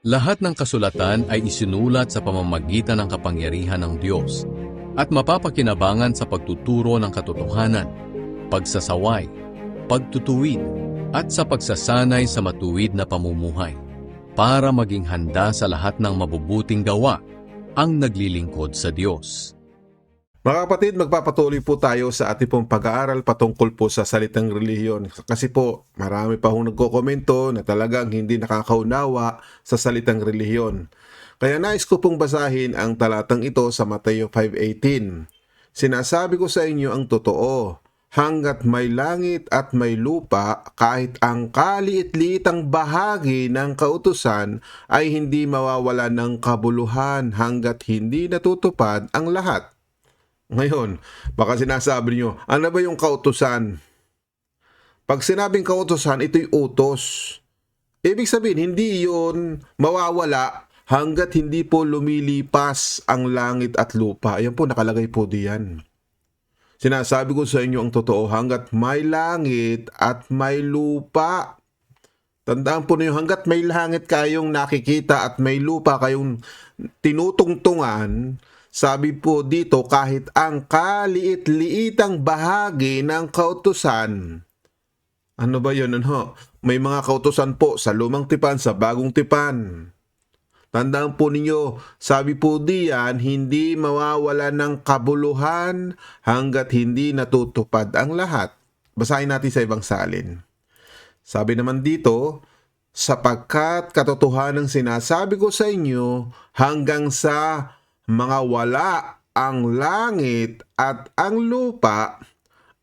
Lahat ng kasulatan ay isinulat sa pamamagitan ng kapangyarihan ng Diyos at mapapakinabangan sa pagtuturo ng katotohanan, pagsasaway, pagtutuwid, at sa pagsasanay sa matuwid na pamumuhay para maging handa sa lahat ng mabubuting gawa ang naglilingkod sa Diyos. Mga kapatid, magpapatuloy po tayo sa ating pong pag-aaral patungkol po sa salitang relihiyon. Kasi po, marami pa hong nagkokomento na talagang hindi nakakaunawa sa salitang relihiyon. Kaya nais ko pong basahin ang talatang ito sa Mateo 5.18. Sinasabi ko sa inyo ang totoo, hanggat may langit at may lupa, kahit ang kaliit-liitang bahagi ng kautusan ay hindi mawawala ng kabuluhan hanggat hindi natutupad ang lahat. Ngayon, baka sinasabi niyo, ano ba yung kautusan? Pag sinabing kautusan, ito'y utos. Ibig sabihin, hindi yon mawawala hanggat hindi po lumilipas ang langit at lupa. Ayan po, nakalagay po diyan. Sinasabi ko sa inyo ang totoo, hanggat may langit at may lupa. Tandaan po niyo, hanggat may langit kayong nakikita at may lupa kayong tinutungtungan, sabi po dito kahit ang kaliit-liitang bahagi ng kautusan. Ano ba yun? Ano? May mga kautusan po sa lumang tipan, sa bagong tipan. Tandaan po ninyo, sabi po diyan, hindi mawawala ng kabuluhan hanggat hindi natutupad ang lahat. Basahin natin sa ibang salin. Sabi naman dito, sapagkat katotohanan sinasabi ko sa inyo hanggang sa mga wala ang langit at ang lupa,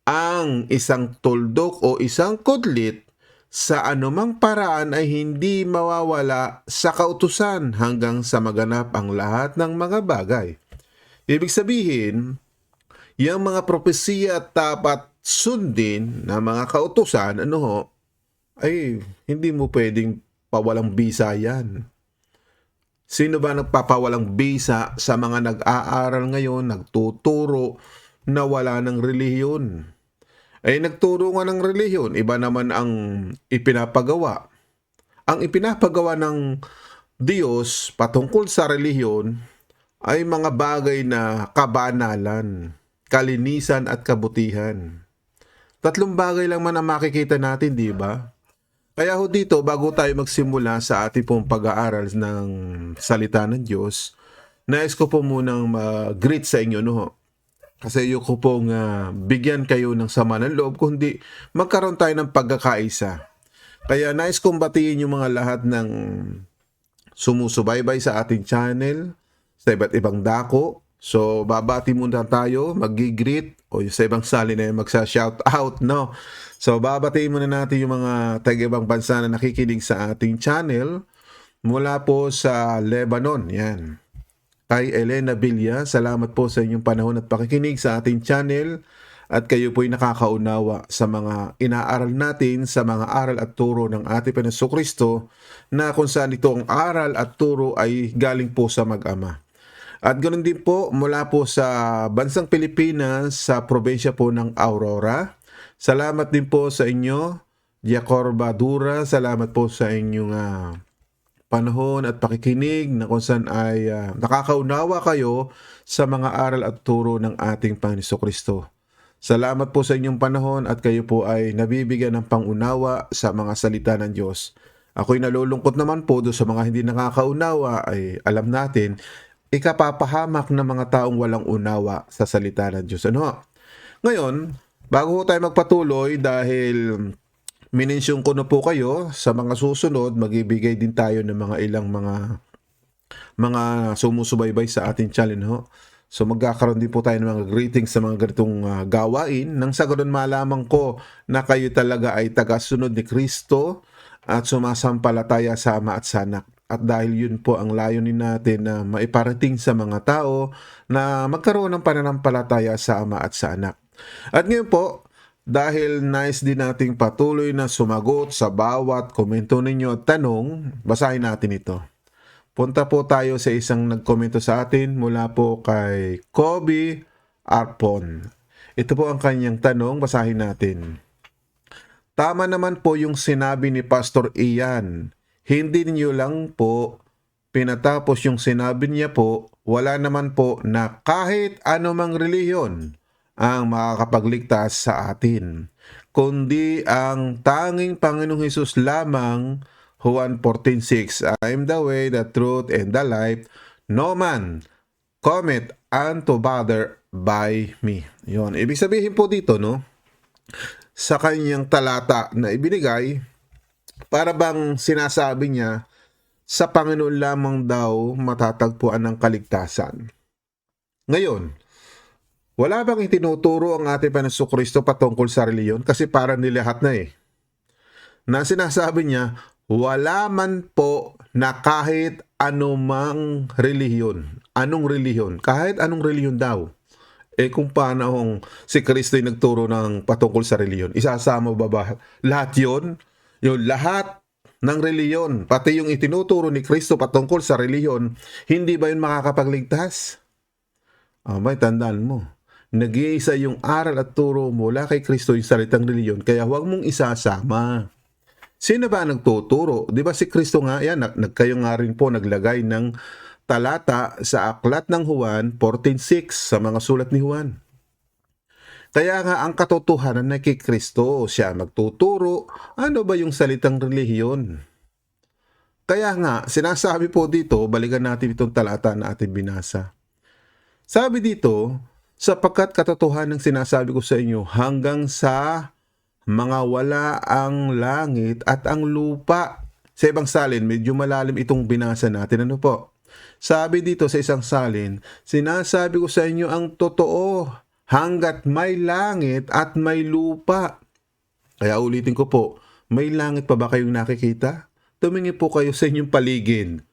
ang isang tuldok o isang kudlit sa anumang paraan ay hindi mawawala sa kautusan hanggang sa maganap ang lahat ng mga bagay. Ibig sabihin, yung mga propesiya dapat sundin na mga kautusan, ano ho, ay hindi mo pwedeng pawalang bisa yan. Sino ba nagpapawalang bisa sa mga nag-aaral ngayon, nagtuturo na wala ng relihiyon? Ay nagturo nga ng relihiyon, iba naman ang ipinapagawa. Ang ipinapagawa ng Diyos patungkol sa relihiyon ay mga bagay na kabanalan, kalinisan at kabutihan. Tatlong bagay lang man ang makikita natin, di ba? Kaya ho dito, bago tayo magsimula sa ating pong pag-aaral ng salita ng Diyos, nais ko po munang mag-greet sa inyo, no? ho? Kasi yung ko pong ah, bigyan kayo ng sama ng loob, kundi magkaroon tayo ng pagkakaisa. Kaya nais kong batiin yung mga lahat ng sumusubaybay sa ating channel, sa iba't ibang dako. So, babati muna tayo, mag-greet, o sa ibang sali na yung magsa-shout out, no? So, babatiin muna natin yung mga taga-ibang bansa na nakikinig sa ating channel mula po sa Lebanon. Yan. Kay Elena Villa, salamat po sa inyong panahon at pakikinig sa ating channel at kayo po'y nakakaunawa sa mga inaaral natin sa mga aral at turo ng ating Panginoon Kristo na kung saan ito ang aral at turo ay galing po sa mag-ama. At ganoon din po mula po sa bansang Pilipinas sa probinsya po ng Aurora. Salamat din po sa inyo, Diacor Badura. Salamat po sa inyong ah, panahon at pakikinig na kung saan ay ah, nakakaunawa kayo sa mga aral at turo ng ating Panginoon Kristo. Salamat po sa inyong panahon at kayo po ay nabibigyan ng pangunawa sa mga salita ng Diyos. Ako'y nalulungkot naman po doon sa mga hindi nakakaunawa ay alam natin, ikapapahamak ng mga taong walang unawa sa salita ng Diyos. Ano? Ngayon, bago tayo magpatuloy dahil minensyon ko na po kayo sa mga susunod, magibigay din tayo ng mga ilang mga mga sumusubaybay sa ating channel ho. So magkakaroon din po tayo ng mga greetings sa mga ganitong ah, gawain nang sa ganun malaman ko na kayo talaga ay tagasunod ni Kristo at sumasampalataya sa Ama at sa Anak. At dahil yun po ang layunin natin na maiparating sa mga tao na magkaroon ng pananampalataya sa Ama at sa Anak. At ngayon po, dahil nice din nating patuloy na sumagot sa bawat komento ninyo at tanong, basahin natin ito. Punta po tayo sa isang nagkomento sa atin mula po kay Kobe Arpon. Ito po ang kanyang tanong, basahin natin. Tama naman po yung sinabi ni Pastor Ian. Hindi niyo lang po pinatapos yung sinabi niya po, wala naman po na kahit anumang reliyon ang makakapagligtas sa atin, kundi ang tanging Panginoong Hesus lamang, Juan 14.6, I am the way, the truth, and the life. No man cometh unto bother by me. Yon. Ibig sabihin po dito, no? Sa kanyang talata na ibinigay, para bang sinasabi niya, sa Panginoon lamang daw matatagpuan ng kaligtasan. Ngayon, wala bang itinuturo ang ating Panginoon Kristo patungkol sa reliyon? Kasi parang nilahat na eh. Na sinasabi niya, wala man po na kahit anumang reliyon. Anong reliyon? Kahit anong reliyon daw. Eh kung paano si Kristo yung nagturo ng patungkol sa reliyon, isasama ba ba lahat yon? Yung lahat ng reliyon, pati yung itinuturo ni Kristo patungkol sa reliyon, hindi ba yun makakapagligtas? May tandaan mo. Nag-iisa yung aral at turo mula kay Kristo yung salitang reliyon, kaya huwag mong isasama. Sino ba nagtuturo? Di ba si Kristo nga, yan, nag, nag- kayo nga rin po naglagay ng talata sa aklat ng Juan 14.6 sa mga sulat ni Juan. Kaya nga ang katotohanan na kay Kristo, siya ang magtuturo, ano ba yung salitang relihiyon? Kaya nga, sinasabi po dito, balikan natin itong talata na ating binasa. Sabi dito, sapagkat katotohanan ng sinasabi ko sa inyo, hanggang sa mga wala ang langit at ang lupa. Sa ibang salin, medyo malalim itong binasa natin. Ano po? Sabi dito sa isang salin, sinasabi ko sa inyo ang totoo hanggat may langit at may lupa. Kaya ulitin ko po, may langit pa ba kayong nakikita? Tumingin po kayo sa inyong paligid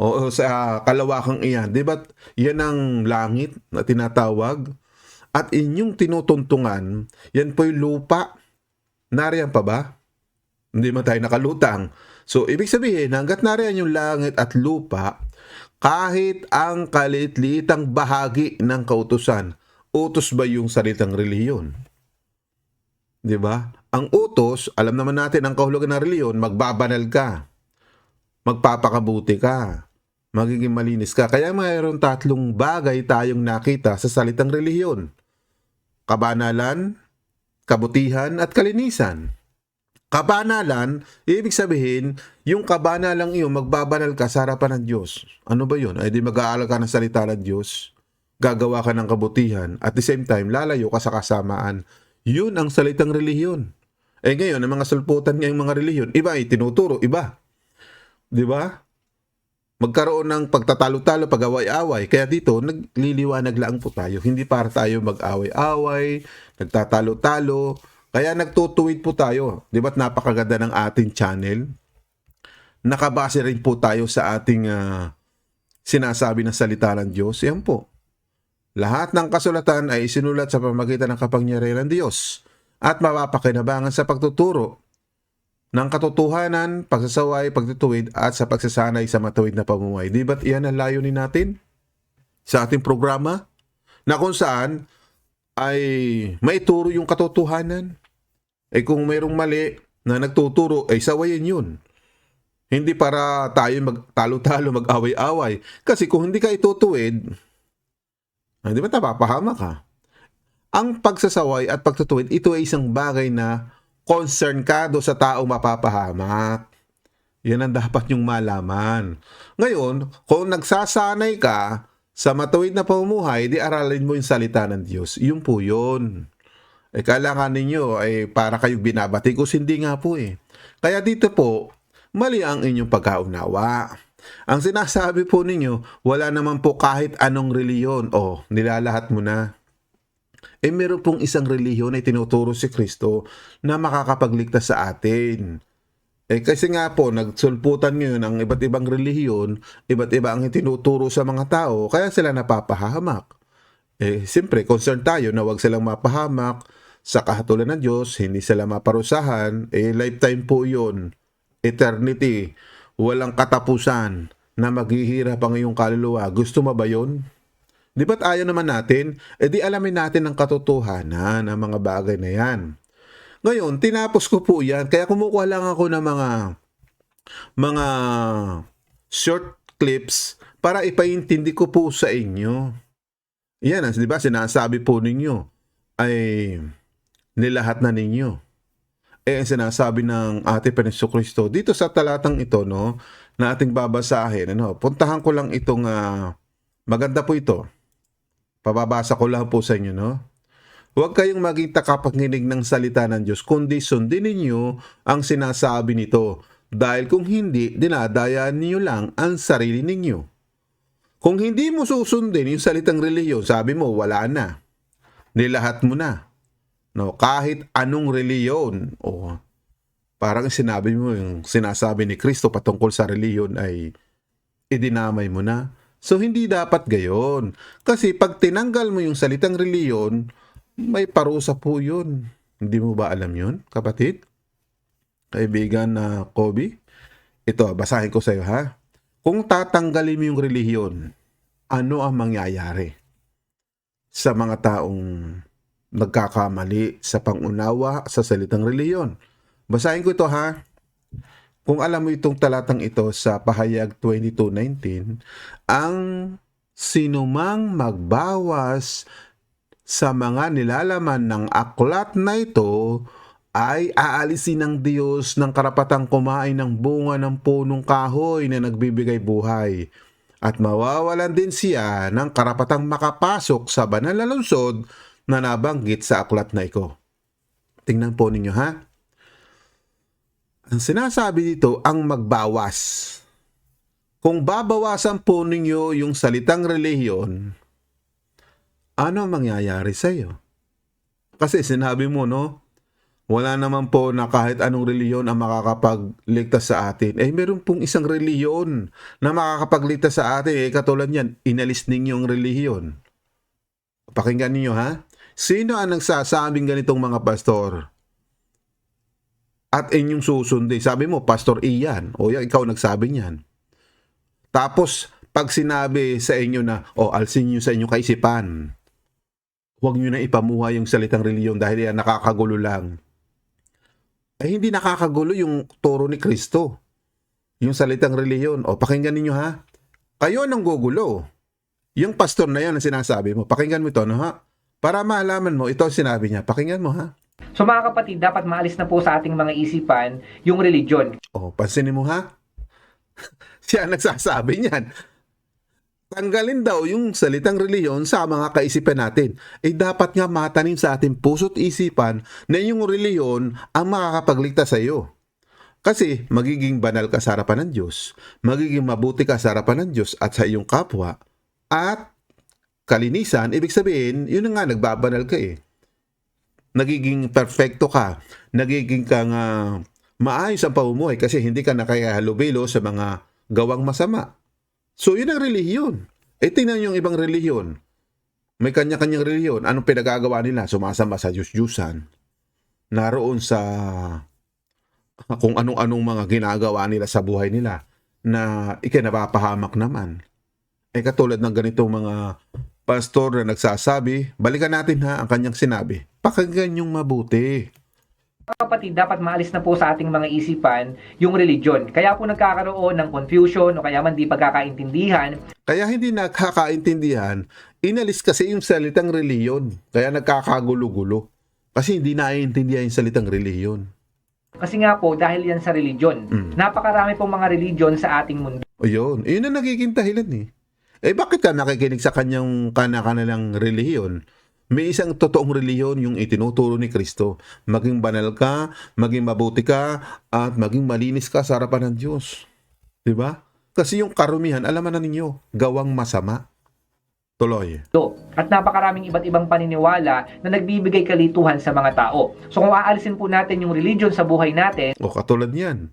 o sa kalawakang iyan. Di ba yan ang langit na tinatawag? At inyong tinutuntungan, yan po yung lupa. Nariyan pa ba? Hindi man tayo nakalutang. So, ibig sabihin, hanggat nariyan yung langit at lupa, kahit ang kaliit-liitang bahagi ng kautusan, utos ba yung salitang reliyon? Di ba? Ang utos, alam naman natin ang kahulugan ng reliyon, magbabanal ka, magpapakabuti ka, magiging malinis ka. Kaya mayroon tatlong bagay tayong nakita sa salitang reliyon. Kabanalan, kabutihan, at kalinisan. Kabanalan, ibig sabihin, yung kabanalang iyon, magbabanal ka sa harapan ng Diyos. Ano ba yun? Ay di mag-aaral ka ng salita ng Diyos, gagawa ka ng kabutihan, at the same time, lalayo ka sa kasamaan. Yun ang salitang relihiyon. Eh ngayon, ang mga sulputan ngayong mga relihiyon, iba ay tinuturo, iba. Di ba? Magkaroon ng pagtatalo-talo, pag-away-away. Kaya dito, nagliliwanag lang po tayo. Hindi para tayo mag-away-away, nagtatalo-talo. Kaya nagtutuwid po tayo. Di ba't napakaganda ng ating channel? Nakabase rin po tayo sa ating ah, sinasabi ng salita ng Diyos. Yan po. Lahat ng kasulatan ay isinulat sa pamagitan ng kapangyarihan ng Diyos at mapapakinabangan sa pagtuturo ng katotohanan, pagsasaway, pagtutuwid at sa pagsasanay sa matuwid na pamumuhay. Di ba't iyan ang layunin natin sa ating programa? Na kung saan ay maituro yung katotohanan. Eh kung mayroong mali na nagtuturo, ay sawayin yun. Hindi para tayo magtalo-talo, mag-away-away. Kasi kung hindi ka itutuwid, ay, di ba napapahama ka? Ang pagsasaway at pagtutuwid, ito ay isang bagay na concern ka do sa taong mapapahamak. Yan ang dapat yung malaman. Ngayon, kung nagsasanay ka sa matuwid na pamumuhay, di aralin mo yung salita ng Diyos. Yun po yun. Eh, kailangan ninyo ay para kayong binabatikos, hindi nga po eh. Kaya dito po, mali ang inyong pagkaunawa. Ang sinasabi po ninyo, wala naman po kahit anong reliyon. O, nilalahat mo na. Eh meron pong isang reliyon na tinuturo si Kristo na makakapagligtas sa atin. Eh kasi nga po, nagsulputan ngayon ang iba't ibang relihiyon, iba't iba ang tinuturo sa mga tao, kaya sila napapahamak. Eh, siyempre, concern tayo na wag silang mapahamak sa kahatulan ng Diyos, hindi sila maparusahan, eh, lifetime po yun. Eternity. Walang katapusan na maghihirap ang iyong kaluluwa. Gusto mo ba yun? Di ba't ayaw naman natin? E di alamin natin ang katotohanan ng mga bagay na yan. Ngayon, tinapos ko po yan. Kaya kumukuha lang ako ng mga mga short clips para ipaintindi ko po sa inyo. Yan, ah, di ba, sinasabi po ninyo ay nilahat na ninyo. Eh, sinasabi ng ating Panginoon Kristo dito sa talatang ito, no, na ating babasahin, ano, puntahan ko lang itong, ah, maganda po ito. Pababasa ko lang po sa inyo, no. Huwag kayong maging takapanginig ng salita ng Diyos, kundi sundin ninyo ang sinasabi nito. Dahil kung hindi, dinadayaan ninyo lang ang sarili ninyo. Kung hindi mo susundin yung salitang reliyon, sabi mo, wala na. Nilahat mo na. No, kahit anong reliyon, o parang sinabi mo yung sinasabi ni Kristo patungkol sa reliyon ay idinamay mo na. So hindi dapat gayon. Kasi pag tinanggal mo yung salitang reliyon, may parusa po yun. Hindi mo ba alam yun, kapatid? Kaibigan na Kobe? Ito, basahin ko sa iyo ha. Kung tatanggalin mo yung relihiyon, ano ang mangyayari sa mga taong nagkakamali sa pangunawa sa salitang reliyon? Basahin ko ito ha. Kung alam mo itong talatang ito sa pahayag 22.19, ang sinumang magbawas sa mga nilalaman ng aklat na ito ay aalisin ng Diyos ng karapatang kumain ng bunga ng punong kahoy na nagbibigay buhay. At mawawalan din siya ng karapatang makapasok sa banal na lungsod na nabanggit sa aklat na ito. Tingnan po ninyo ha. Ang sinasabi dito ang magbawas. Kung babawasan po ninyo yung salitang relihiyon, ano ang mangyayari sa iyo? Kasi sinabi mo, no? Wala naman po na kahit anong reliyon ang makakapagligtas sa atin. Eh, meron pong isang reliyon na makakapagligtas sa atin. Eh, katulad yan, inalis ninyo ang reliyon. Pakinggan ninyo, ha? Sino ang nagsasabing ganitong mga pastor? At inyong susundin. Sabi mo, Pastor Ian. O yan, ikaw nagsabi niyan. Tapos, pag sinabi sa inyo na, o alsin nyo sa inyong kaisipan, huwag nyo na ipamuha yung salitang reliyon dahil yan nakakagulo lang. Eh, hindi nakakagulo yung turo ni Kristo. Yung salitang reliyon. O, pakinggan ninyo ha. Kayo nang gugulo. Yung pastor na yan ang sinasabi mo. Pakinggan mo ito, no ha? Para malaman mo, ito sinabi niya. Pakinggan mo ha. So mga kapatid, dapat maalis na po sa ating mga isipan yung religion. O, pansinin mo ha. Siya nagsasabi niyan. Tanggalin daw yung salitang reliyon sa mga kaisipan natin. Eh dapat nga matanim sa ating puso't isipan na yung reliyon ang makakapagligtas sa iyo. Kasi magiging banal ka sa harapan ng Diyos, magiging mabuti ka sa harapan ng Diyos at sa iyong kapwa, at kalinisan, ibig sabihin, yun nga, nagbabanal ka eh. Nagiging perfecto ka, nagiging kang ah, maayos ang pamumuhay kasi hindi ka nakahalubilo sa mga gawang masama. So, yun ang relihiyon. Eh, tingnan yung ibang relihiyon. May kanya-kanyang relihiyon. Anong pinagagawa nila? Sumasama sa Diyos-Diyusan. Naroon sa kung anong-anong mga ginagawa nila sa buhay nila na ikinapapahamak naman. Eh katulad ng ganitong mga pastor na nagsasabi, balikan natin ha ang kanyang sinabi. Pakinggan yung mabuti. Kapatid, dapat maalis na po sa ating mga isipan yung religion. Kaya po nagkakaroon ng confusion o kaya man di pagkakaintindihan. Kaya hindi nakakaintindihan, inalis kasi yung salitang reliyon. Kaya nagkakagulo-gulo. Kasi hindi naiintindihan yung salitang reliyon. Kasi nga po, dahil yan sa religion. Mm. Napakarami pong mga religion sa ating mundo. O yun, yun ang nagiging dahilan eh. Eh bakit ka nakikinig sa kanyang kana-kanilang relihiyon? May isang totoong relihiyon yung itinuturo ni Kristo. Maging banal ka, maging mabuti ka, at maging malinis ka sa harapan ng Diyos. Di ba? Kasi yung karumihan, alaman na ninyo, gawang masama. Tuloy. At napakaraming iba't ibang paniniwala na nagbibigay kalituhan sa mga tao. So kung aalisin po natin yung religion sa buhay natin, O katulad niyan.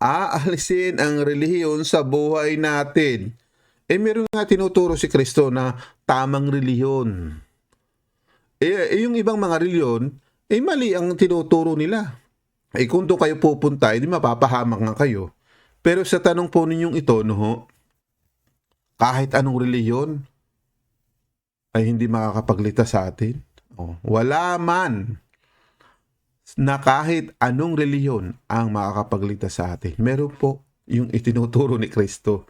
Aalisin ang relihiyon sa buhay natin. Eh meron nga tinuturo si Kristo na tamang relihiyon. Eh, eh yung ibang mga reliyon, eh mali ang tinuturo nila. Eh kung doon kayo pupunta, eh mapapahamak nga kayo. Pero sa tanong po ninyong ito, no, kahit anong reliyon, ay hindi makakapagligtas sa atin. Oh, wala man na kahit anong reliyon ang makakapagligtas sa atin. Meron po yung itinuturo ni Kristo.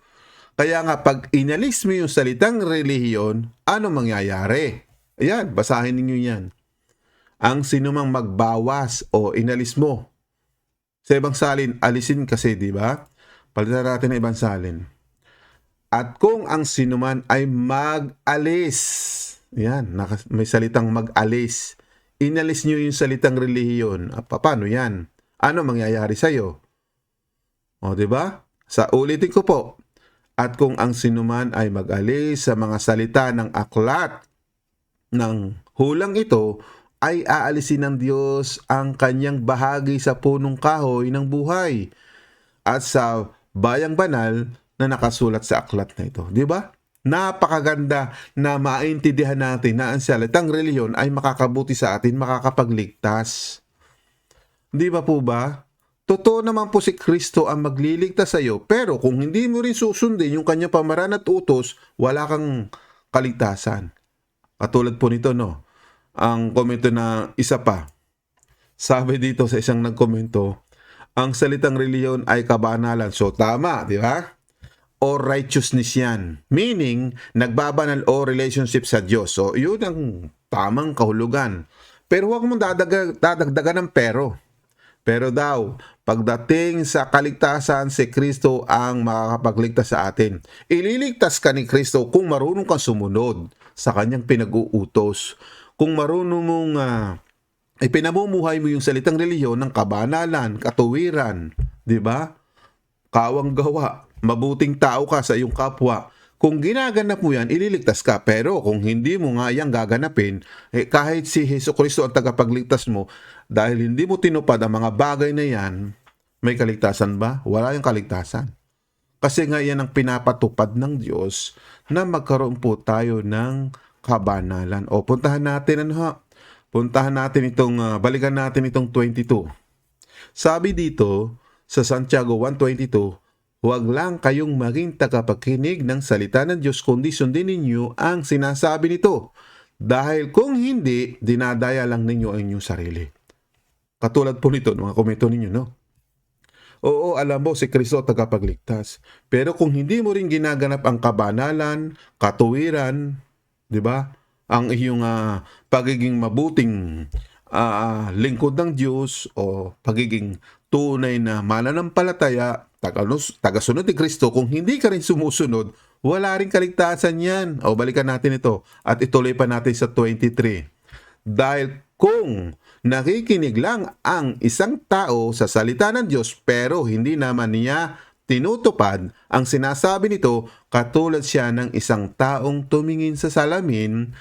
Kaya nga, pag inalis mo yung salitang relihiyon, ano mangyayari? Ayan, basahin ninyo yan. Ang sinumang magbawas o inalis mo. Sa ibang salin, alisin kasi, di ba? Palitan natin ng ibang salin. At kung ang sinuman ay mag-alis, yan, may salitang mag-alis. Inalis nyo yung salitang relihiyon. Pa- paano yan? Ano mangyayari sa'yo? O, di ba? Sa ulitin ko po. At kung ang sinuman ay mag-alis sa mga salita ng aklat ng hulang ito, ay aalisin ng Diyos ang kanyang bahagi sa punong kahoy ng buhay at sa bayang banal na nakasulat sa aklat na ito. Di ba? Napakaganda na maintindihan natin na ang salitang reliyon ay makakabuti sa atin, makakapagligtas. Di ba po ba? Totoo naman po si Kristo ang magliligtas sa iyo, pero kung hindi mo rin susundin yung kanyang pamaran at utos, wala kang kaligtasan. Katulad po nito, no? Ang komento na isa pa. Sabi dito sa isang nagkomento, ang salitang reliyon ay kabanalan. So tama, di ba? Or righteousness yan. Meaning, nagbabanal o relationship sa Diyos. So yun ang tamang kahulugan. Pero huwag mong dadaga, dadagdagan ng pero. Pero daw, pagdating sa kaligtasan, si Kristo ang makakapagligtas sa atin. Ililigtas ka ni Kristo kung marunong kang sumunod sa kanyang pinag-uutos. Kung marunong mong ah, ipinamumuhay mo yung salitang reliyon ng kabanalan, katuwiran, di ba? Kawang gawa, mabuting tao ka sa iyong kapwa. Kung ginaganap mo yan, ililigtas ka. Pero kung hindi mo nga yan gaganapin, eh, kahit si Heso Kristo ang tagapagligtas mo, dahil hindi mo tinupad ang mga bagay na yan, may kaligtasan ba? Wala yung kaligtasan. Kasi nga yan ang pinapatupad ng Diyos na magkaroon po tayo ng kabanalan. O puntahan natin ano ha? Puntahan natin itong, ah, balikan natin itong 22. Sabi dito sa Santiago 1.22, Huwag lang kayong maging tagapakinig ng salita ng Diyos kundi sundin ninyo ang sinasabi nito. Dahil kung hindi, dinadaya lang ninyo ang inyong sarili. Katulad po nito, mga komento ninyo, no? Oo, alam mo, si Kristo tagapagligtas. Pero kung hindi mo rin ginaganap ang kabanalan, katuwiran, di ba? Ang iyong ah, pagiging mabuting ah, lingkod ng Diyos o pagiging tunay na mananampalataya, tagasunod ni Kristo, kung hindi ka rin sumusunod, wala rin kaligtasan yan. O balikan natin ito at ituloy pa natin sa 23. Dahil kung nakikinig lang ang isang tao sa salita ng Diyos pero hindi naman niya tinutupad ang sinasabi nito katulad siya ng isang taong tumingin sa salamin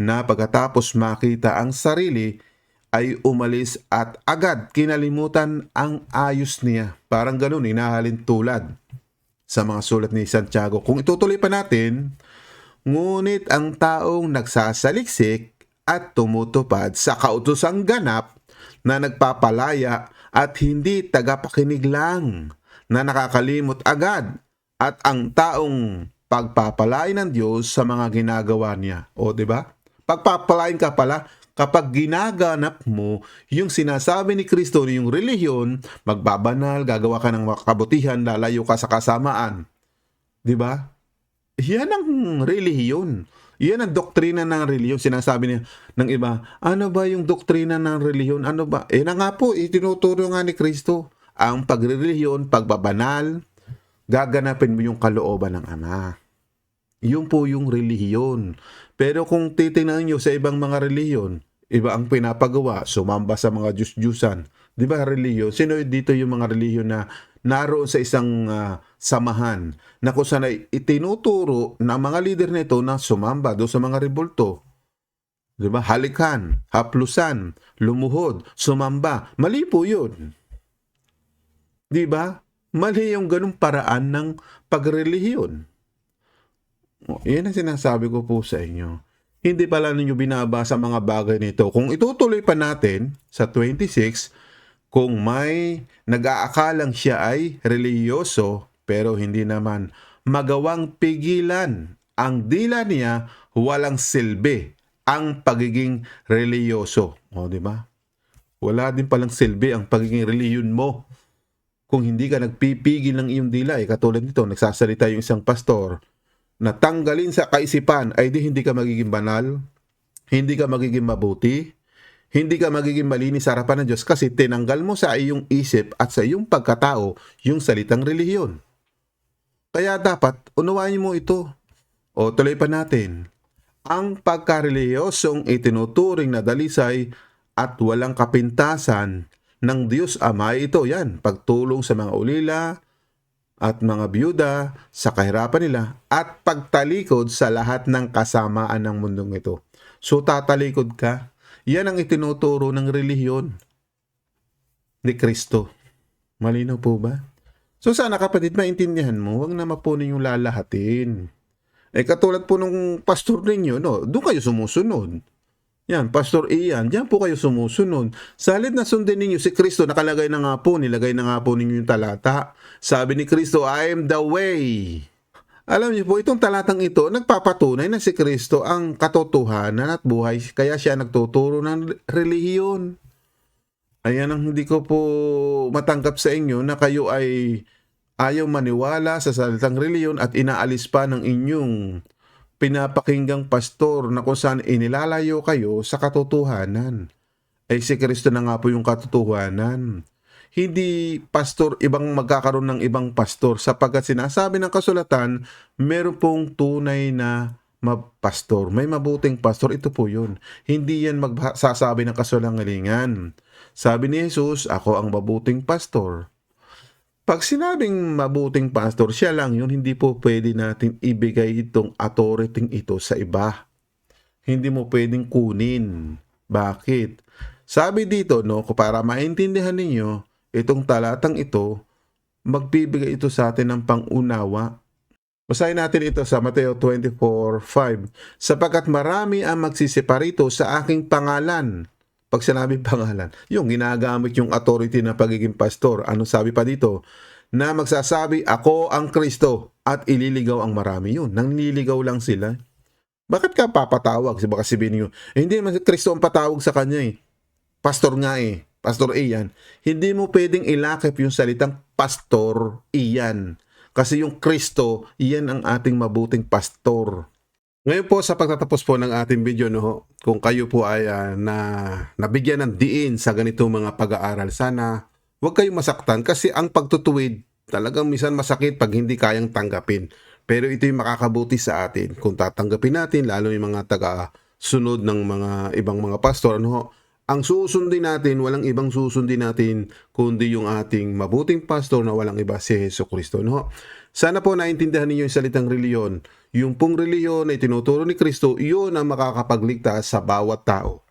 na pagkatapos makita ang sarili ay umalis at agad kinalimutan ang ayos niya. Parang ganun, inahalin tulad sa mga sulat ni Santiago. Kung itutuloy pa natin, ngunit ang taong nagsasaliksik at tumutupad sa kautosang ganap na nagpapalaya at hindi tagapakinig lang na nakakalimot agad at ang taong pagpapalain ng Diyos sa mga ginagawa niya. O, di ba? Pagpapalain ka pala kapag ginaganap mo yung sinasabi ni Kristo yung relihiyon, magbabanal, gagawa ka ng makabutihan, lalayo ka sa kasamaan. Di ba? Yan ang relihiyon. Yan ang doktrina ng relihiyon. Sinasabi niya ng iba, ano ba yung doktrina ng relihiyon? Ano ba? Eh na nga po, itinuturo nga ni Kristo. Ang pagrelihiyon, pagbabanal, gaganapin mo yung kalooban ng Ama. Yun po yung relihiyon. Pero kung titingnan nyo sa ibang mga relihiyon, iba ang pinapagawa, sumamba sa mga Diyos-Diyusan. Di ba relihiyon? Sino dito yung mga relihiyon na naroon sa isang ah, samahan na kung saan ay itinuturo ng mga leader nito na sumamba doon sa mga rebulto. Di ba? Halikan, haplusan, lumuhod, sumamba. Mali po yun. Di ba? Mali yung ganung paraan ng pagrelihiyon. Yan ang sinasabi ko po sa inyo. Hindi pala ninyo binabasa mga bagay nito. Kung itutuloy pa natin sa 26, kung may nag-aakalang siya ay reliyoso pero hindi naman magawang pigilan ang dila niya walang silbi ang pagiging reliyoso. O, di ba? Wala din palang silbi ang pagiging reliyon mo kung hindi ka nagpipigil ng iyong dila, eh, katulad nito, nagsasalita yung isang pastor, na tanggalin sa kaisipan ay di hindi ka magiging banal, hindi ka magiging mabuti, hindi ka magiging malinis sa harapan ng Diyos kasi tinanggal mo sa iyong isip at sa iyong pagkatao yung salitang relihiyon. Kaya dapat unawain mo ito. O tuloy pa natin. Ang pagkarelihiyosong itinuturing na dalisay at walang kapintasan ng Diyos Ama ito. Yan, pagtulong sa mga ulila at mga byuda sa kahirapan nila at pagtalikod sa lahat ng kasamaan ng mundong ito. So tatalikod ka. Yan ang itinuturo ng relihiyon ni Kristo. Malinaw po ba? So sana kapatid, maintindihan mo, huwag na mapunin yung lalahatin. Eh katulad po nung pastor ninyo, no, doon kayo sumusunod. Yan, Pastor Ian, diyan po kayo sumusunod. Sa halip na sundin ninyo si Kristo, nakalagay na nga po, nilagay na nga po ninyo yung talata. Sabi ni Kristo, I am the way. Alam niyo po, itong talatang ito, nagpapatunay na si Kristo ang katotohanan at buhay, kaya siya nagtuturo ng relihiyon. Ayan ang hindi ko po matanggap sa inyo na kayo ay ayaw maniwala sa salitang reliyon at inaalis pa ng inyong pinapakinggang pastor na kung saan inilalayo kayo sa katotohanan. Ay si Kristo na nga po yung katotohanan. Hindi pastor ibang magkakaroon ng ibang pastor sapagkat sinasabi ng kasulatan, meron pong tunay na mapastor. May mabuting pastor, ito po yun. Hindi yan magsasabi ng kasulangalingan. Sabi ni Jesus, ako ang mabuting pastor. Pag sinabing mabuting pastor, siya lang yun, hindi po pwede natin ibigay itong authority ito sa iba. Hindi mo pwedeng kunin. Bakit? Sabi dito, no, para maintindihan ninyo, itong talatang ito, magbibigay ito sa atin ng pangunawa. Basahin natin ito sa Mateo 24.5 Sapagkat marami ang magsisiparito sa aking pangalan. Pag sinabing pangalan, yung ginagamit yung authority ng pagiging pastor. Ano sabi pa dito? Na magsasabi, ako ang Kristo at ililigaw ang marami yun. Nang nililigaw lang sila. Bakit ka papatawag? Baka sabihin nyo, eh, hindi naman Kristo ang patawag sa kanya eh. Pastor nga eh. Pastor Ian. Hindi mo pwedeng ilakip yung salitang Pastor Ian. Kasi yung Kristo, iyan ang ating mabuting pastor. Ngayon po sa pagtatapos po ng ating video no, kung kayo po ay ah, na nabigyan ng diin sa ganitong mga pag-aaral, sana huwag kayong masaktan kasi ang pagtutuwid talagang minsan masakit pag hindi kayang tanggapin. Pero ito yung makakabuti sa atin kung tatanggapin natin lalo yung mga taga sunod ng mga ibang mga pastor ano ang susundin natin, walang ibang susundin natin kundi yung ating mabuting pastor na walang iba si Heso Kristo. No? Sana po naintindihan ninyo yung salitang reliyon. Yung pong reliyon na itinuturo ni Kristo, iyon ang makakapagligtas sa bawat tao.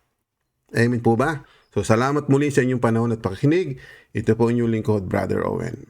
Amen po ba? So salamat muli sa inyong panahon at pakikinig. Ito po inyong lingkod, Brother Owen.